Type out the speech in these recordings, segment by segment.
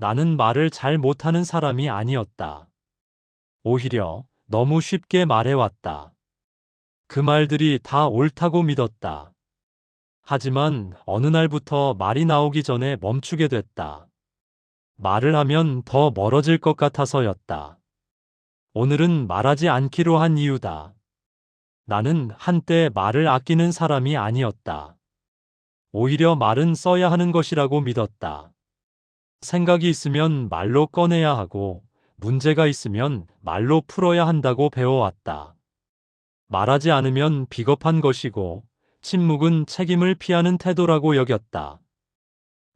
나는 말을 잘 못하는 사람이 아니었다. 오히려 너무 쉽게 말해왔다. 그 말들이 다 옳다고 믿었다. 하지만 어느 날부터 말이 나오기 전에 멈추게 됐다. 말을 하면 더 멀어질 것 같아서였다. 오늘은 말하지 않기로 한 이유다. 나는 한때 말을 아끼는 사람이 아니었다. 오히려 말은 써야 하는 것이라고 믿었다. 생각이 있으면 말로 꺼내야 하고 문제가 있으면 말로 풀어야 한다고 배워왔다. 말하지 않으면 비겁한 것이고 침묵은 책임을 피하는 태도라고 여겼다.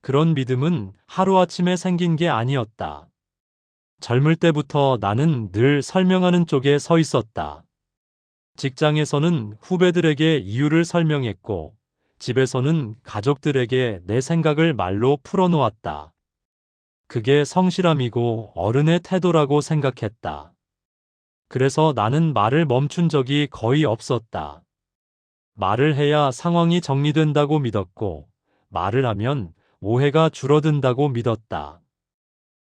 그런 믿음은 하루아침에 생긴 게 아니었다. 젊을 때부터 나는 늘 설명하는 쪽에 서 있었다. 직장에서는 후배들에게 이유를 설명했고, 집에서는 가족들에게 내 생각을 말로 풀어놓았다. 그게 성실함이고 어른의 태도라고 생각했다. 그래서 나는 말을 멈춘 적이 거의 없었다. 말을 해야 상황이 정리된다고 믿었고, 말을 하면 오해가 줄어든다고 믿었다.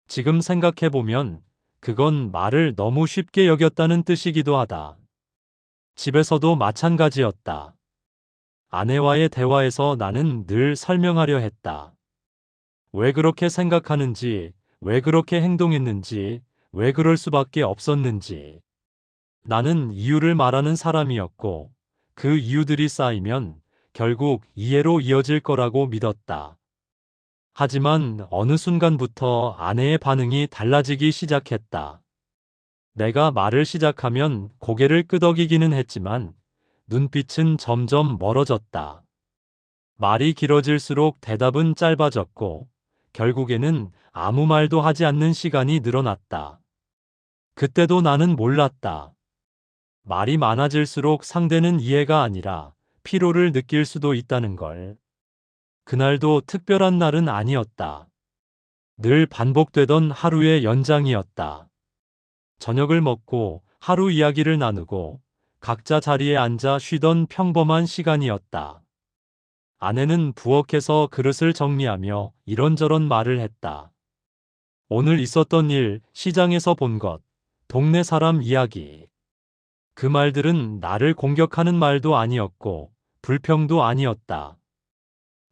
지금 생각해보면 그건 말을 너무 쉽게 여겼다는 뜻이기도 하다. 집에서도 마찬가지였다. 아내와의 대화에서 나는 늘 설명하려 했다. 왜 그렇게 생각하는지, 왜 그렇게 행동했는지, 왜 그럴 수밖에 없었는지. 나는 이유를 말하는 사람이었고, 그 이유들이 쌓이면 결국 이해로 이어질 거라고 믿었다. 하지만 어느 순간부터 아내의 반응이 달라지기 시작했다. 내가 말을 시작하면 고개를 끄덕이기는 했지만 눈빛은 점점 멀어졌다. 말이 길어질수록 대답은 짧아졌고 결국에는 아무 말도 하지 않는 시간이 늘어났다. 그때도 나는 몰랐다. 말이 많아질수록 상대는 이해가 아니라 피로를 느낄 수도 있다는 걸. 그날도 특별한 날은 아니었다. 늘 반복되던 하루의 연장이었다. 저녁을 먹고 하루 이야기를 나누고 각자 자리에 앉아 쉬던 평범한 시간이었다. 아내는 부엌에서 그릇을 정리하며 이런저런 말을 했다. 오늘 있었던 일, 시장에서 본 것, 동네 사람 이야기. 그 말들은 나를 공격하는 말도 아니었고, 불평도 아니었다.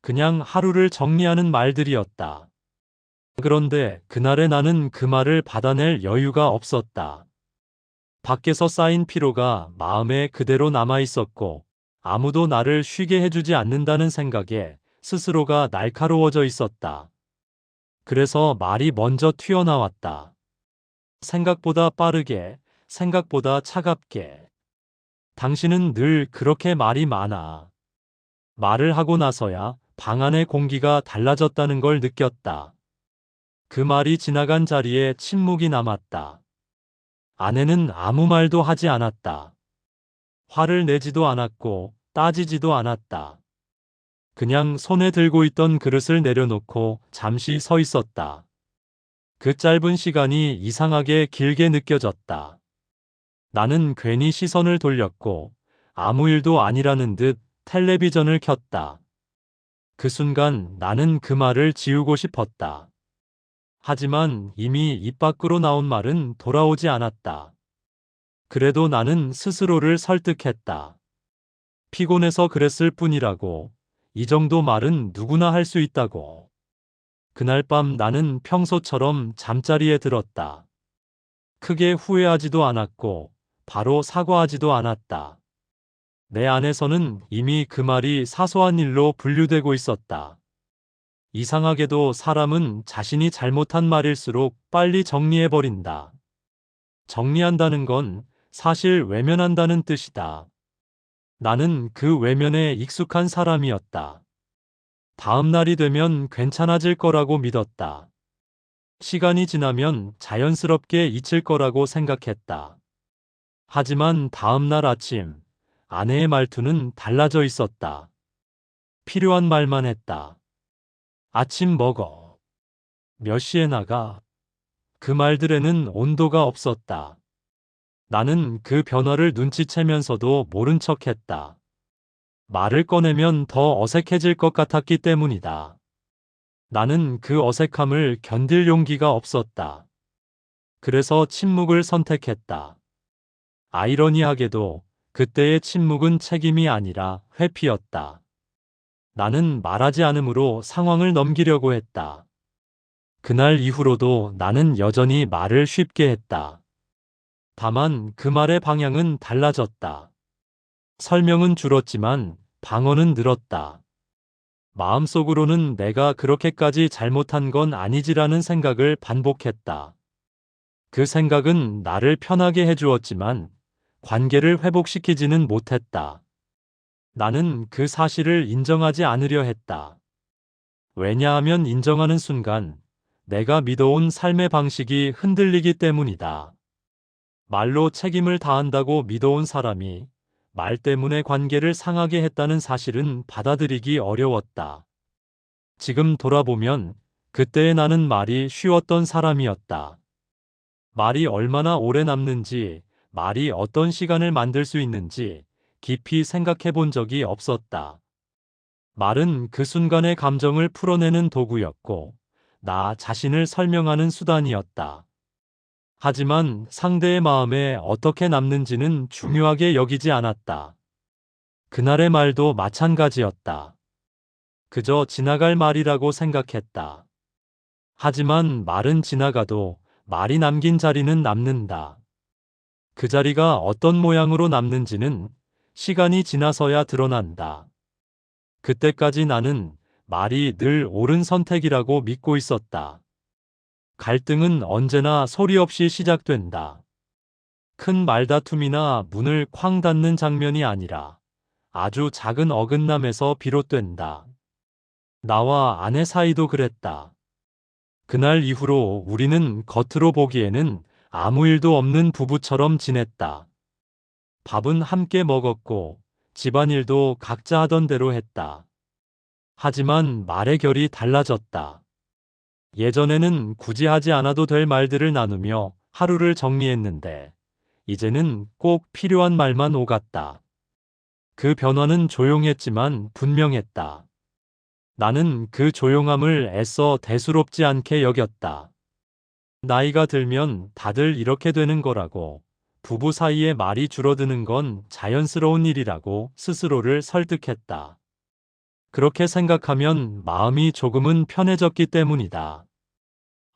그냥 하루를 정리하는 말들이었다. 그런데 그날의 나는 그 말을 받아낼 여유가 없었다. 밖에서 쌓인 피로가 마음에 그대로 남아 있었고 아무도 나를 쉬게 해주지 않는다는 생각에 스스로가 날카로워져 있었다. 그래서 말이 먼저 튀어나왔다. 생각보다 빠르게, 생각보다 차갑게. 당신은 늘 그렇게 말이 많아. 말을 하고 나서야 방 안의 공기가 달라졌다는 걸 느꼈다. 그 말이 지나간 자리에 침묵이 남았다. 아내는 아무 말도 하지 않았다. 화를 내지도 않았고 따지지도 않았다. 그냥 손에 들고 있던 그릇을 내려놓고 잠시 서 있었다. 그 짧은 시간이 이상하게 길게 느껴졌다. 나는 괜히 시선을 돌렸고 아무 일도 아니라는 듯 텔레비전을 켰다. 그 순간 나는 그 말을 지우고 싶었다. 하지만 이미 입 밖으로 나온 말은 돌아오지 않았다. 그래도 나는 스스로를 설득했다. 피곤해서 그랬을 뿐이라고. 이 정도 말은 누구나 할 수 있다고. 그날 밤 나는 평소처럼 잠자리에 들었다. 크게 후회하지도 않았고, 바로 사과하지도 않았다. 내 안에서는 이미 그 말이 사소한 일로 분류되고 있었다. 이상하게도 사람은 자신이 잘못한 말일수록 빨리 정리해버린다. 정리한다는 건 사실 외면한다는 뜻이다. 나는 그 외면에 익숙한 사람이었다. 다음 날이 되면 괜찮아질 거라고 믿었다. 시간이 지나면 자연스럽게 잊힐 거라고 생각했다. 하지만 다음 날 아침, 아내의 말투는 달라져 있었다. 필요한 말만 했다. 아침 먹어. 몇 시에 나가? 그 말들에는 온도가 없었다. 나는 그 변화를 눈치채면서도 모른 척 했다. 말을 꺼내면 더 어색해질 것 같았기 때문이다. 나는 그 어색함을 견딜 용기가 없었다. 그래서 침묵을 선택했다. 아이러니하게도 그때의 침묵은 책임이 아니라 회피였다. 나는 말하지 않으므로 상황을 넘기려고 했다. 그날 이후로도 나는 여전히 말을 쉽게 했다. 다만 그 말의 방향은 달라졌다. 설명은 줄었지만 방어는 늘었다. 마음속으로는 내가 그렇게까지 잘못한 건 아니지라는 생각을 반복했다. 그 생각은 나를 편하게 해주었지만 관계를 회복시키지는 못했다. 나는 그 사실을 인정하지 않으려 했다. 왜냐하면 인정하는 순간 내가 믿어온 삶의 방식이 흔들리기 때문이다. 말로 책임을 다한다고 믿어온 사람이 말 때문에 관계를 상하게 했다는 사실은 받아들이기 어려웠다. 지금 돌아보면 그때의 나는 말이 쉬웠던 사람이었다. 말이 얼마나 오래 남는지, 말이 어떤 시간을 만들 수 있는지 깊이 생각해 본 적이 없었다. 말은 그 순간의 감정을 풀어내는 도구였고, 나 자신을 설명하는 수단이었다. 하지만 상대의 마음에 어떻게 남는지는 중요하게 여기지 않았다. 그날의 말도 마찬가지였다. 그저 지나갈 말이라고 생각했다. 하지만 말은 지나가도 말이 남긴 자리는 남는다. 그 자리가 어떤 모양으로 남는지는 시간이 지나서야 드러난다. 그때까지 나는 말이 늘 옳은 선택이라고 믿고 있었다. 갈등은 언제나 소리 없이 시작된다. 큰 말다툼이나 문을 쾅 닫는 장면이 아니라 아주 작은 어긋남에서 비롯된다. 나와 아내 사이도 그랬다. 그날 이후로 우리는 겉으로 보기에는 아무 일도 없는 부부처럼 지냈다. 밥은 함께 먹었고 집안일도 각자 하던 대로 했다. 하지만 말의 결이 달라졌다. 예전에는 굳이 하지 않아도 될 말들을 나누며 하루를 정리했는데 이제는 꼭 필요한 말만 오갔다. 그 변화는 조용했지만 분명했다. 나는 그 조용함을 애써 대수롭지 않게 여겼다. 나이가 들면 다들 이렇게 되는 거라고 부부 사이에 말이 줄어드는 건 자연스러운 일이라고 스스로를 설득했다. 그렇게 생각하면 마음이 조금은 편해졌기 때문이다.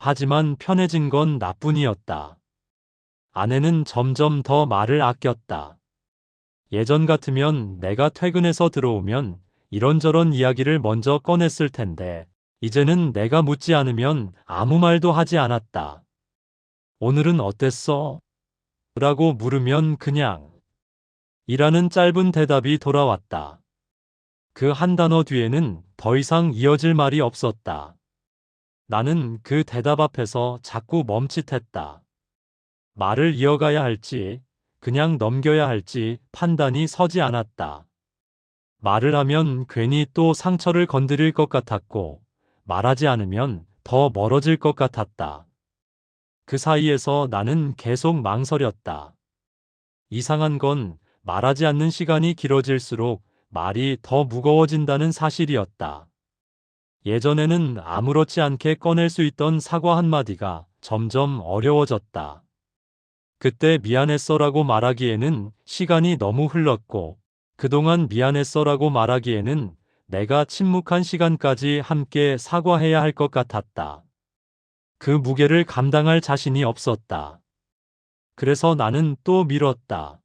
하지만 편해진 건 나뿐이었다. 아내는 점점 더 말을 아꼈다. 예전 같으면 내가 퇴근해서 들어오면 이런저런 이야기를 먼저 꺼냈을 텐데, 이제는 내가 묻지 않으면 아무 말도 하지 않았다. 오늘은 어땠어? 라고 물으면 그냥 이라는 짧은 대답이 돌아왔다. 그 한 단어 뒤에는 더 이상 이어질 말이 없었다. 나는 그 대답 앞에서 자꾸 멈칫했다. 말을 이어가야 할지, 그냥 넘겨야 할지 판단이 서지 않았다. 말을 하면 괜히 또 상처를 건드릴 것 같았고, 말하지 않으면 더 멀어질 것 같았다. 그 사이에서 나는 계속 망설였다. 이상한 건 말하지 않는 시간이 길어질수록 말이 더 무거워진다는 사실이었다. 예전에는 아무렇지 않게 꺼낼 수 있던 사과 한마디가 점점 어려워졌다. 그때 미안했어라고 말하기에는 시간이 너무 흘렀고, 그동안 미안했어라고 말하기에는 내가 침묵한 시간까지 함께 사과해야 할 것 같았다. 그 무게를 감당할 자신이 없었다. 그래서 나는 또 미뤘다.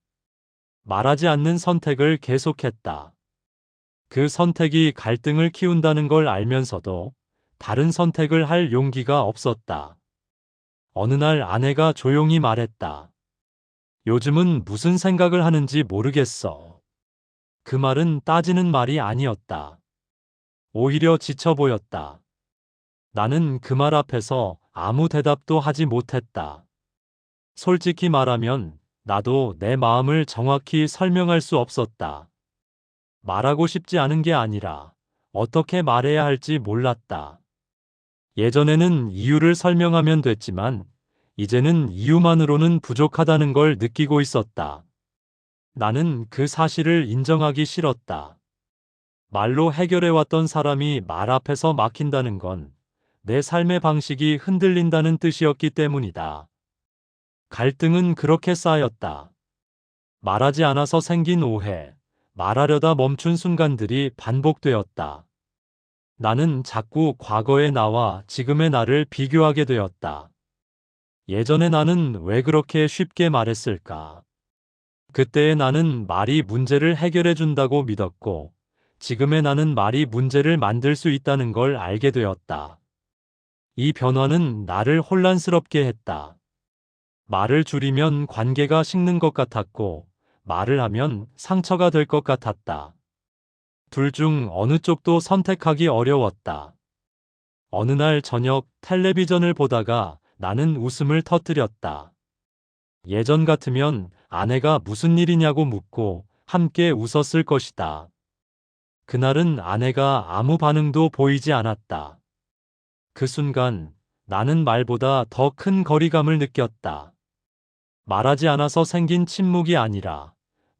말하지 않는 선택을 계속했다. 그 선택이 갈등을 키운다는 걸 알면서도 다른 선택을 할 용기가 없었다. 어느 날 아내가 조용히 말했다. 요즘은 무슨 생각을 하는지 모르겠어. 그 말은 따지는 말이 아니었다. 오히려 지쳐 보였다. 나는 그 말 앞에서 아무 대답도 하지 못했다. 솔직히 말하면 나도 내 마음을 정확히 설명할 수 없었다. 말하고 싶지 않은 게 아니라 어떻게 말해야 할지 몰랐다. 예전에는 이유를 설명하면 됐지만 이제는 이유만으로는 부족하다는 걸 느끼고 있었다. 나는 그 사실을 인정하기 싫었다. 말로 해결해왔던 사람이 말 앞에서 막힌다는 건 내 삶의 방식이 흔들린다는 뜻이었기 때문이다. 갈등은 그렇게 쌓였다. 말하지 않아서 생긴 오해, 말하려다 멈춘 순간들이 반복되었다. 나는 자꾸 과거의 나와 지금의 나를 비교하게 되었다. 예전에 나는 왜 그렇게 쉽게 말했을까? 그때의 나는 말이 문제를 해결해 준다고 믿었고, 지금의 나는 말이 문제를 만들 수 있다는 걸 알게 되었다. 이 변화는 나를 혼란스럽게 했다. 말을 줄이면 관계가 식는 것 같았고, 말을 하면 상처가 될 것 같았다. 둘 중 어느 쪽도 선택하기 어려웠다. 어느 날 저녁 텔레비전을 보다가 나는 웃음을 터뜨렸다. 예전 같으면 아내가 무슨 일이냐고 묻고 함께 웃었을 것이다. 그날은 아내가 아무 반응도 보이지 않았다. 그 순간 나는 말보다 더 큰 거리감을 느꼈다. 말하지 않아서 생긴 침묵이 아니라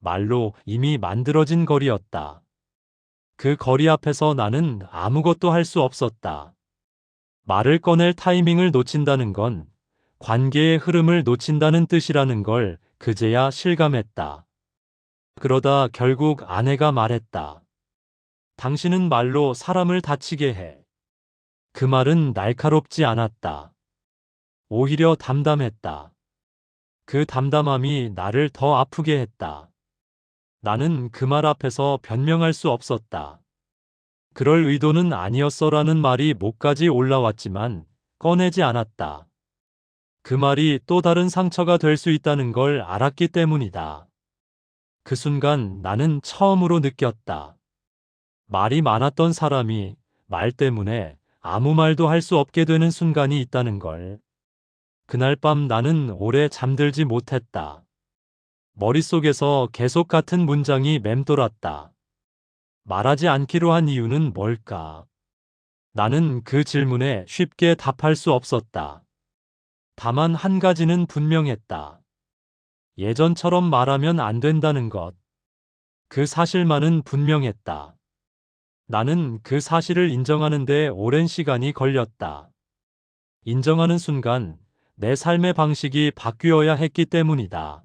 말로 이미 만들어진 거리였다. 그 거리 앞에서 나는 아무것도 할 수 없었다. 말을 꺼낼 타이밍을 놓친다는 건 관계의 흐름을 놓친다는 뜻이라는 걸 그제야 실감했다. 그러다 결국 아내가 말했다. 당신은 말로 사람을 다치게 해. 그 말은 날카롭지 않았다. 오히려 담담했다. 그 담담함이 나를 더 아프게 했다. 나는 그 말 앞에서 변명할 수 없었다. 그럴 의도는 아니었어라는 말이 목까지 올라왔지만 꺼내지 않았다. 그 말이 또 다른 상처가 될 수 있다는 걸 알았기 때문이다. 그 순간 나는 처음으로 느꼈다. 말이 많았던 사람이 말 때문에 아무 말도 할 수 없게 되는 순간이 있다는 걸. 그날 밤 나는 오래 잠들지 못했다. 머릿속에서 계속 같은 문장이 맴돌았다. 말하지 않기로 한 이유는 뭘까? 나는 그 질문에 쉽게 답할 수 없었다. 다만 한 가지는 분명했다. 예전처럼 말하면 안 된다는 것. 그 사실만은 분명했다. 나는 그 사실을 인정하는데 오랜 시간이 걸렸다. 인정하는 순간 내 삶의 방식이 바뀌어야 했기 때문이다.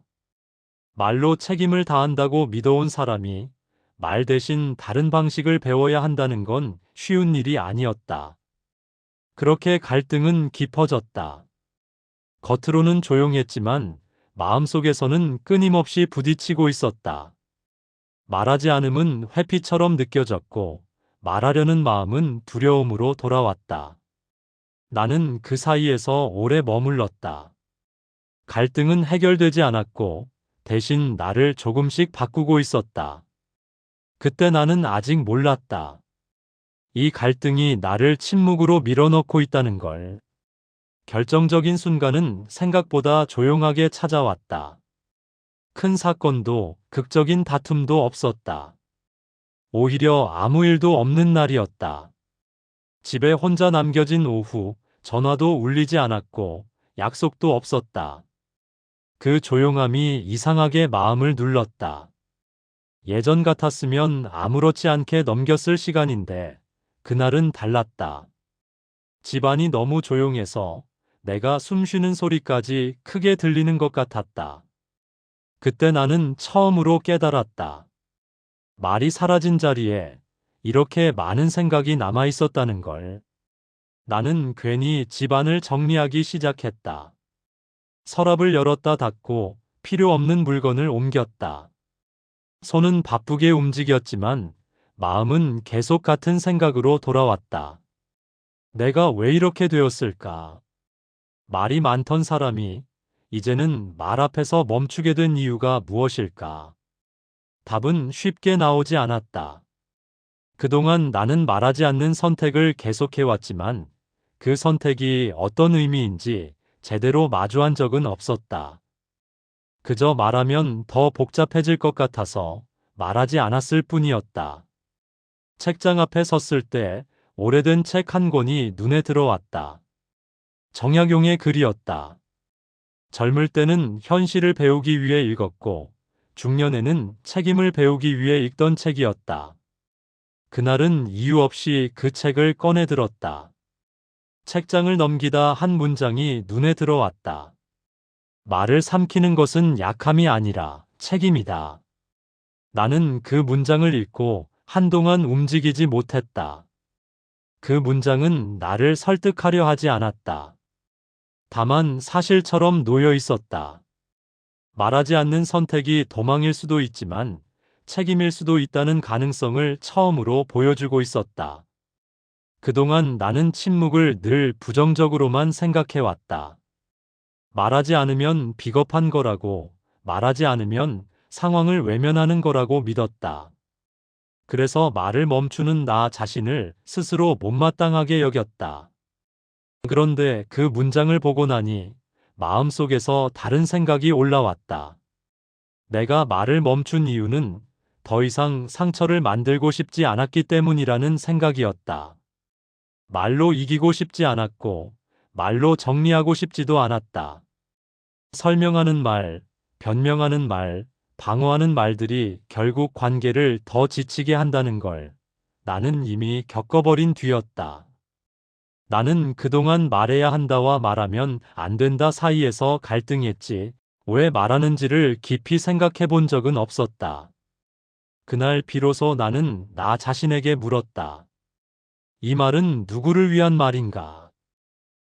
말로 책임을 다한다고 믿어온 사람이 말 대신 다른 방식을 배워야 한다는 건 쉬운 일이 아니었다. 그렇게 갈등은 깊어졌다. 겉으로는 조용했지만 마음속에서는 끊임없이 부딪히고 있었다. 말하지 않음은 회피처럼 느껴졌고 말하려는 마음은 두려움으로 돌아왔다. 나는 그 사이에서 오래 머물렀다. 갈등은 해결되지 않았고 대신 나를 조금씩 바꾸고 있었다. 그때 나는 아직 몰랐다. 이 갈등이 나를 침묵으로 밀어넣고 있다는 걸. 결정적인 순간은 생각보다 조용하게 찾아왔다. 큰 사건도 극적인 다툼도 없었다. 오히려 아무 일도 없는 날이었다. 집에 혼자 남겨진 오후, 전화도 울리지 않았고, 약속도 없었다. 그 조용함이 이상하게 마음을 눌렀다. 예전 같았으면 아무렇지 않게 넘겼을 시간인데 그날은 달랐다. 집안이 너무 조용해서 내가 숨 쉬는 소리까지 크게 들리는 것 같았다. 그때 나는 처음으로 깨달았다. 말이 사라진 자리에 이렇게 많은 생각이 남아 있었다는 걸. 나는 괜히 집안을 정리하기 시작했다. 서랍을 열었다 닫고 필요 없는 물건을 옮겼다. 손은 바쁘게 움직였지만 마음은 계속 같은 생각으로 돌아왔다. 내가 왜 이렇게 되었을까? 말이 많던 사람이 이제는 말 앞에서 멈추게 된 이유가 무엇일까? 답은 쉽게 나오지 않았다. 그동안 나는 말하지 않는 선택을 계속해왔지만 그 선택이 어떤 의미인지 제대로 마주한 적은 없었다. 그저 말하면 더 복잡해질 것 같아서 말하지 않았을 뿐이었다. 책장 앞에 섰을 때 오래된 책 한 권이 눈에 들어왔다. 정약용의 글이었다. 젊을 때는 현실을 배우기 위해 읽었고, 중년에는 책임을 배우기 위해 읽던 책이었다. 그날은 이유 없이 그 책을 꺼내 들었다. 책장을 넘기다 한 문장이 눈에 들어왔다. 말을 삼키는 것은 약함이 아니라 책임이다. 나는 그 문장을 읽고 한동안 움직이지 못했다. 그 문장은 나를 설득하려 하지 않았다. 다만 사실처럼 놓여 있었다. 말하지 않는 선택이 도망일 수도 있지만 책임일 수도 있다는 가능성을 처음으로 보여주고 있었다. 그동안 나는 침묵을 늘 부정적으로만 생각해왔다. 말하지 않으면 비겁한 거라고, 말하지 않으면 상황을 외면하는 거라고 믿었다. 그래서 말을 멈추는 나 자신을 스스로 못마땅하게 여겼다. 그런데 그 문장을 보고 나니 마음속에서 다른 생각이 올라왔다. 내가 말을 멈춘 이유는 더 이상 상처를 만들고 싶지 않았기 때문이라는 생각이었다. 말로 이기고 싶지 않았고, 말로 정리하고 싶지도 않았다. 설명하는 말, 변명하는 말, 방어하는 말들이 결국 관계를 더 지치게 한다는 걸 나는 이미 겪어버린 뒤였다. 나는 그동안 말해야 한다와 말하면 안 된다 사이에서 갈등했지, 왜 말하는지를 깊이 생각해 본 적은 없었다. 그날 비로소 나는 나 자신에게 물었다. 이 말은 누구를 위한 말인가?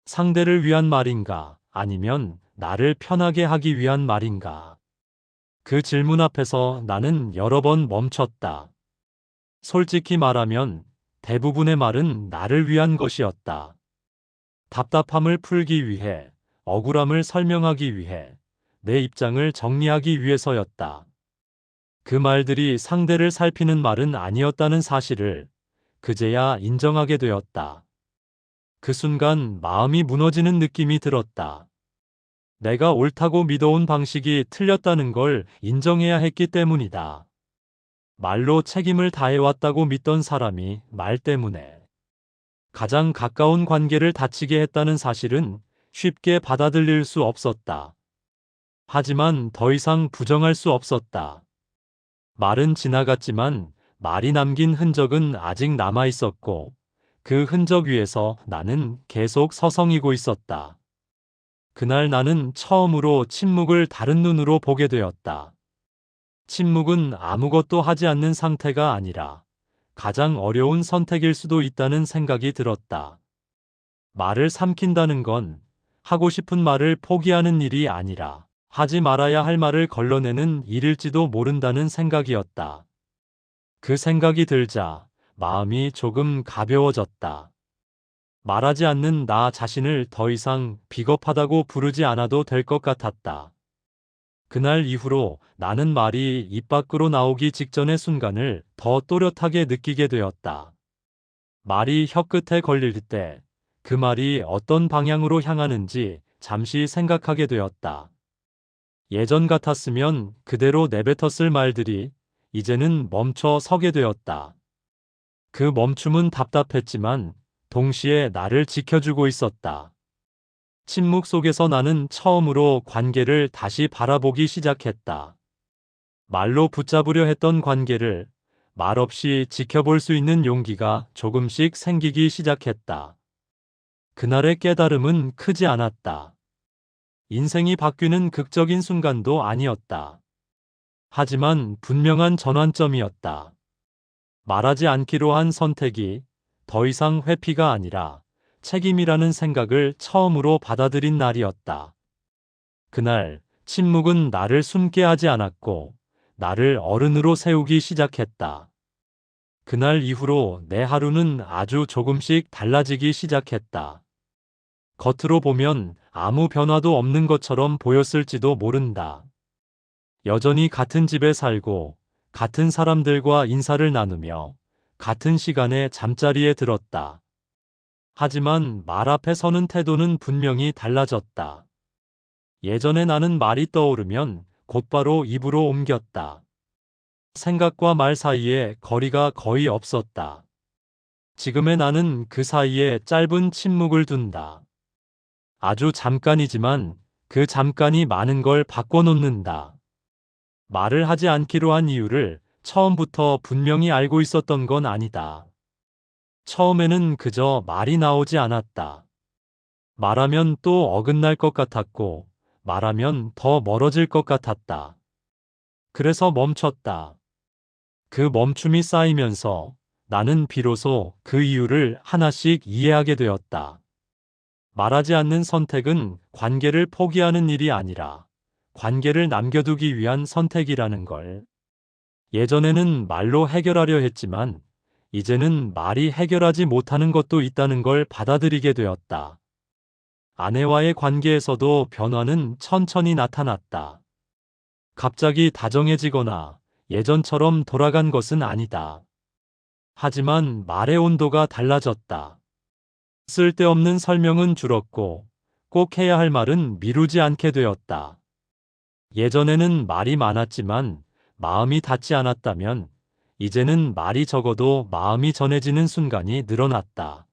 상대를 위한 말인가? 아니면 나를 편하게 하기 위한 말인가? 그 질문 앞에서 나는 여러 번 멈췄다. 솔직히 말하면 대부분의 말은 나를 위한 것이었다. 답답함을 풀기 위해, 억울함을 설명하기 위해, 내 입장을 정리하기 위해서였다. 그 말들이 상대를 살피는 말은 아니었다는 사실을 그제야 인정하게 되었다. 그 순간 마음이 무너지는 느낌이 들었다. 내가 옳다고 믿어온 방식이 틀렸다는 걸 인정해야 했기 때문이다. 말로 책임을 다해왔다고 믿던 사람이 말 때문에 가장 가까운 관계를 다치게 했다는 사실은 쉽게 받아들일 수 없었다. 하지만 더 이상 부정할 수 없었다. 말은 지나갔지만 말이 남긴 흔적은 아직 남아 있었고 그 흔적 위에서 나는 계속 서성이고 있었다. 그날 나는 처음으로 침묵을 다른 눈으로 보게 되었다. 침묵은 아무것도 하지 않는 상태가 아니라 가장 어려운 선택일 수도 있다는 생각이 들었다. 말을 삼킨다는 건 하고 싶은 말을 포기하는 일이 아니라 하지 말아야 할 말을 걸러내는 일일지도 모른다는 생각이었다. 그 생각이 들자 마음이 조금 가벼워졌다. 말하지 않는 나 자신을 더 이상 비겁하다고 부르지 않아도 될 것 같았다. 그날 이후로 나는 말이 입 밖으로 나오기 직전의 순간을 더 또렷하게 느끼게 되었다. 말이 혀끝에 걸릴 때 그 말이 어떤 방향으로 향하는지 잠시 생각하게 되었다. 예전 같았으면 그대로 내뱉었을 말들이 이제는 멈춰 서게 되었다. 그 멈춤은 답답했지만 동시에 나를 지켜주고 있었다. 침묵 속에서 나는 처음으로 관계를 다시 바라보기 시작했다. 말로 붙잡으려 했던 관계를 말없이 지켜볼 수 있는 용기가 조금씩 생기기 시작했다. 그날의 깨달음은 크지 않았다. 인생이 바뀌는 극적인 순간도 아니었다. 하지만 분명한 전환점이었다. 말하지 않기로 한 선택이 더 이상 회피가 아니라 책임이라는 생각을 처음으로 받아들인 날이었다. 그날 침묵은 나를 숨게 하지 않았고 나를 어른으로 세우기 시작했다. 그날 이후로 내 하루는 아주 조금씩 달라지기 시작했다. 겉으로 보면 아무 변화도 없는 것처럼 보였을지도 모른다. 여전히 같은 집에 살고 같은 사람들과 인사를 나누며 같은 시간에 잠자리에 들었다. 하지만 말 앞에 서는 태도는 분명히 달라졌다. 예전에 나는 말이 떠오르면 곧바로 입으로 옮겼다. 생각과 말 사이에 거리가 거의 없었다. 지금의 나는 그 사이에 짧은 침묵을 둔다. 아주 잠깐이지만 그 잠깐이 많은 걸 바꿔놓는다. 말을 하지 않기로 한 이유를 처음부터 분명히 알고 있었던 건 아니다. 처음에는 그저 말이 나오지 않았다. 말하면 또 어긋날 것 같았고, 말하면 더 멀어질 것 같았다. 그래서 멈췄다. 그 멈춤이 쌓이면서 나는 비로소 그 이유를 하나씩 이해하게 되었다. 말하지 않는 선택은 관계를 포기하는 일이 아니라 관계를 남겨두기 위한 선택이라는 걸. 예전에는 말로 해결하려 했지만 이제는 말이 해결하지 못하는 것도 있다는 걸 받아들이게 되었다. 아내와의 관계에서도 변화는 천천히 나타났다. 갑자기 다정해지거나 예전처럼 돌아간 것은 아니다. 하지만 말의 온도가 달라졌다. 쓸데없는 설명은 줄었고 꼭 해야 할 말은 미루지 않게 되었다. 예전에는 말이 많았지만 마음이 닿지 않았다면 이제는 말이 적어도 마음이 전해지는 순간이 늘어났다.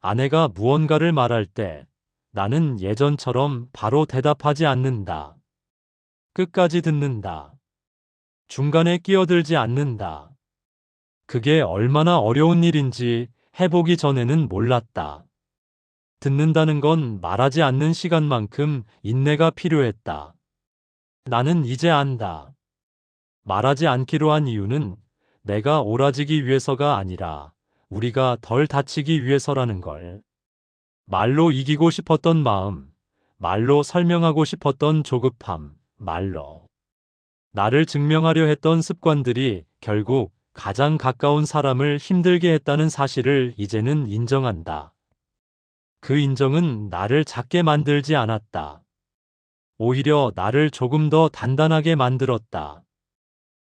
아내가 무언가를 말할 때 나는 예전처럼 바로 대답하지 않는다. 끝까지 듣는다. 중간에 끼어들지 않는다. 그게 얼마나 어려운 일인지 해보기 전에는 몰랐다. 듣는다는 건 말하지 않는 시간만큼 인내가 필요했다. 나는 이제 안다. 말하지 않기로 한 이유는 내가 옳아지기 위해서가 아니라 우리가 덜 다치기 위해서라는 걸. 말로 이기고 싶었던 마음, 말로 설명하고 싶었던 조급함, 말로. 나를 증명하려 했던 습관들이 결국 가장 가까운 사람을 힘들게 했다는 사실을 이제는 인정한다. 그 인정은 나를 작게 만들지 않았다. 오히려 나를 조금 더 단단하게 만들었다.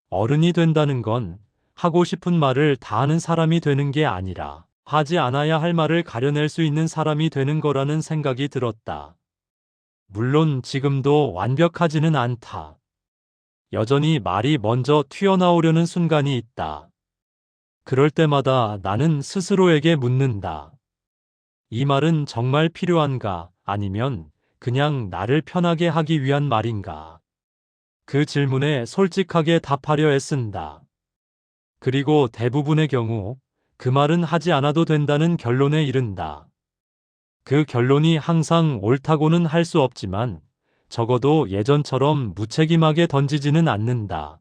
어른이 된다는 건 하고 싶은 말을 다 하는 사람이 되는 게 아니라 하지 않아야 할 말을 가려낼 수 있는 사람이 되는 거라는 생각이 들었다. 물론 지금도 완벽하지는 않다. 여전히 말이 먼저 튀어나오려는 순간이 있다. 그럴 때마다 나는 스스로에게 묻는다. 이 말은 정말 필요한가 아니면 그냥 나를 편하게 하기 위한 말인가? 그 질문에 솔직하게 답하려 애쓴다. 그리고 대부분의 경우 그 말은 하지 않아도 된다는 결론에 이른다. 그 결론이 항상 옳다고는 할 수 없지만 적어도 예전처럼 무책임하게 던지지는 않는다.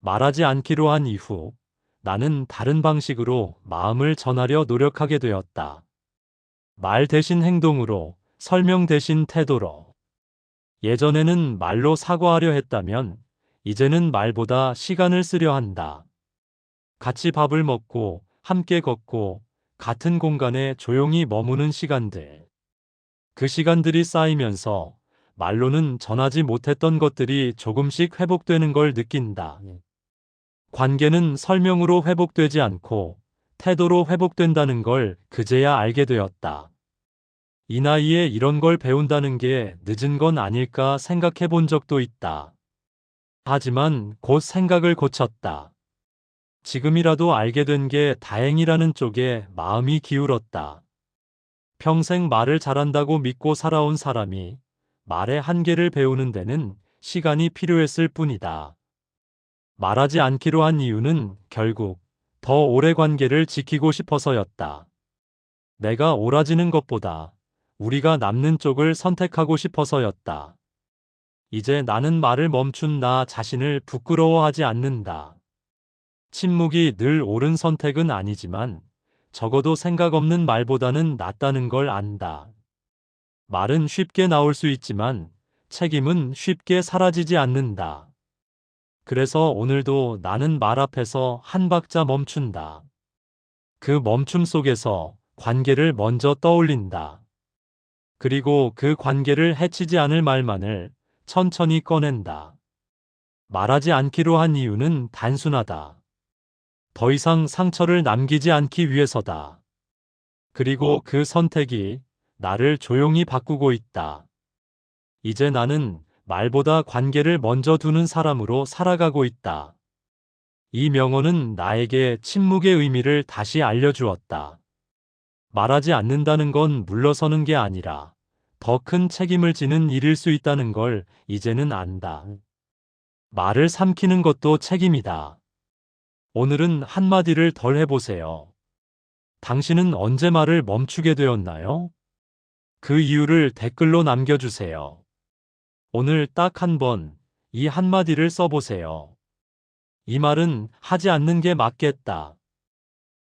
말하지 않기로 한 이후 나는 다른 방식으로 마음을 전하려 노력하게 되었다. 말 대신 행동으로, 설명 대신 태도로. 예전에는 말로 사과하려 했다면 이제는 말보다 시간을 쓰려 한다. 같이 밥을 먹고 함께 걷고 같은 공간에 조용히 머무는 시간들. 그 시간들이 쌓이면서 말로는 전하지 못했던 것들이 조금씩 회복되는 걸 느낀다. 관계는 설명으로 회복되지 않고 태도로 회복된다는 걸 그제야 알게 되었다. 이 나이에 이런 걸 배운다는 게 늦은 건 아닐까 생각해 본 적도 있다. 하지만 곧 생각을 고쳤다. 지금이라도 알게 된 게 다행이라는 쪽에 마음이 기울었다. 평생 말을 잘한다고 믿고 살아온 사람이 말의 한계를 배우는 데는 시간이 필요했을 뿐이다. 말하지 않기로 한 이유는 결국 더 오래 관계를 지키고 싶어서였다. 내가 옳아지는 것보다 우리가 남는 쪽을 선택하고 싶어서였다. 이제 나는 말을 멈춘 나 자신을 부끄러워하지 않는다. 침묵이 늘 옳은 선택은 아니지만 적어도 생각 없는 말보다는 낫다는 걸 안다. 말은 쉽게 나올 수 있지만 책임은 쉽게 사라지지 않는다. 그래서 오늘도 나는 말 앞에서 한 박자 멈춘다. 그 멈춤 속에서 관계를 먼저 떠올린다. 그리고 그 관계를 해치지 않을 말만을 천천히 꺼낸다. 말하지 않기로 한 이유는 단순하다. 더 이상 상처를 남기지 않기 위해서다. 그리고 그 선택이 나를 조용히 바꾸고 있다. 이제 나는 말보다 관계를 먼저 두는 사람으로 살아가고 있다. 이 명언은 나에게 침묵의 의미를 다시 알려주었다. 말하지 않는다는 건 물러서는 게 아니라 더 큰 책임을 지는 일일 수 있다는 걸 이제는 안다. 말을 삼키는 것도 책임이다. 오늘은 한마디를 덜 해보세요. 당신은 언제 말을 멈추게 되었나요? 그 이유를 댓글로 남겨주세요. 오늘 딱 한 번, 이 한마디를 써보세요. 이 말은 하지 않는 게 맞겠다.